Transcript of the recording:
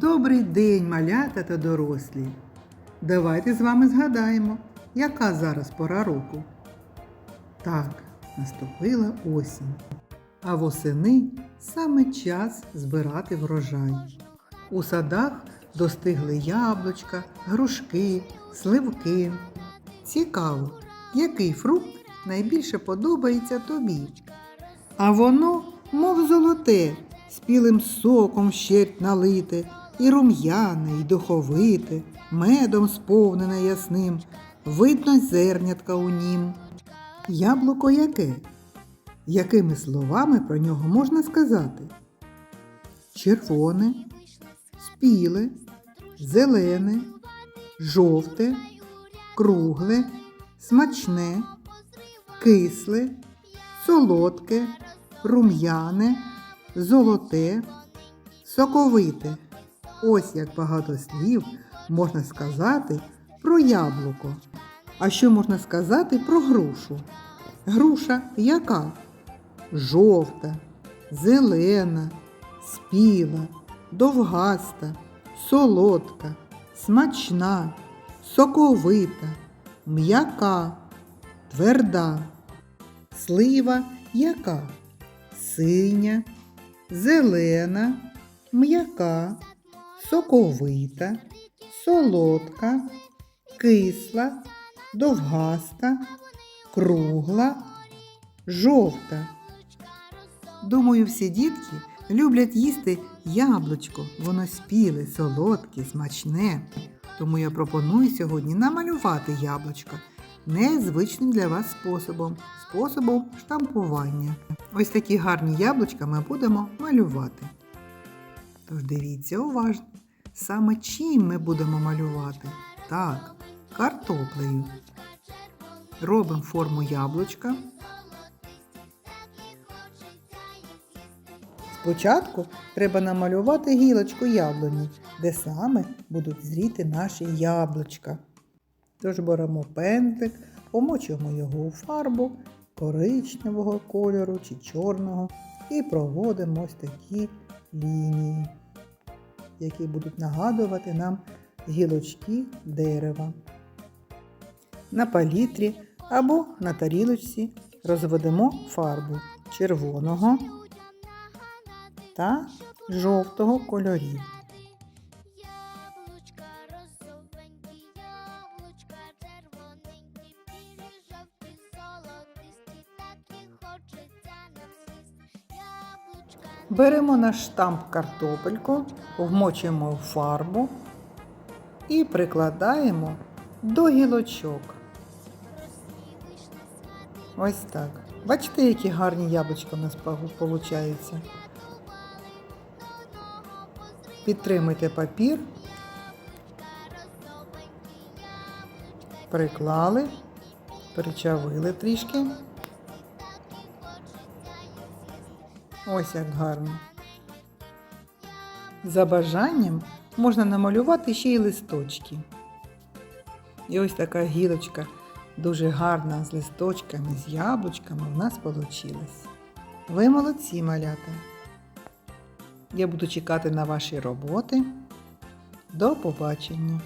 Добрий день, малята та дорослі. Давайте з вами згадаємо, яка зараз пора року. Так, наступила осінь. А восени саме час збирати врожай. У садах достигли яблучка, грушки, сливки. Цікаво, який фрукт найбільше подобається тобі. А воно, мов золоте, спілим соком щерть налите, і рум'яне, і духовите, медом сповнене ясним, видно зернятка у нім. Яблуко яке? Якими словами про нього можна сказати? Червоне, спіле, зелене, жовте, кругле, смачне, кисле, солодке, рум'яне, золоте, соковите. Ось як багато слів можна сказати про яблуко. А що можна сказати про грушу? Груша яка? Жовта, зелена, спіла, довгаста, солодка, смачна, соковита, м'яка, тверда. Слива яка? Синя, зелена, м'яка, соковита, солодка, кисла, довгаста, кругла, жовта. Думаю, всі дітки люблять їсти яблучко. Воно спіле, солодке, смачне. Тому я пропоную сьогодні намалювати яблучко незвичним для вас способом способом штампування. Ось такі гарні яблучка ми будемо малювати. Тож дивіться уважно, саме чим ми будемо малювати? Так, картоплею. Робимо форму яблучка. Спочатку треба намалювати гілочку яблуні, де саме будуть зріти наші яблучка. Тож беремо пензлик, помочуємо його у фарбу коричневого кольору чи чорного і проводимо ось такі лінії, які будуть нагадувати нам гілочки дерева. На палітрі або на тарілочці розведемо фарбу червоного та жовтого кольорів. Беремо наш штамп картопельку, вмочуємо в фарбу і прикладаємо до гілочок. Ось так. Бачите, які гарні яблучка у нас виходять. Підтримуйте папір, приклали, причавили трішки. Ось як гарно. За бажанням можна намалювати ще й листочки. І ось така гілочка дуже гарна з листочками, з яблучками у нас вийшла. Ви молодці, малята. Я буду чекати на ваші роботи. До побачення!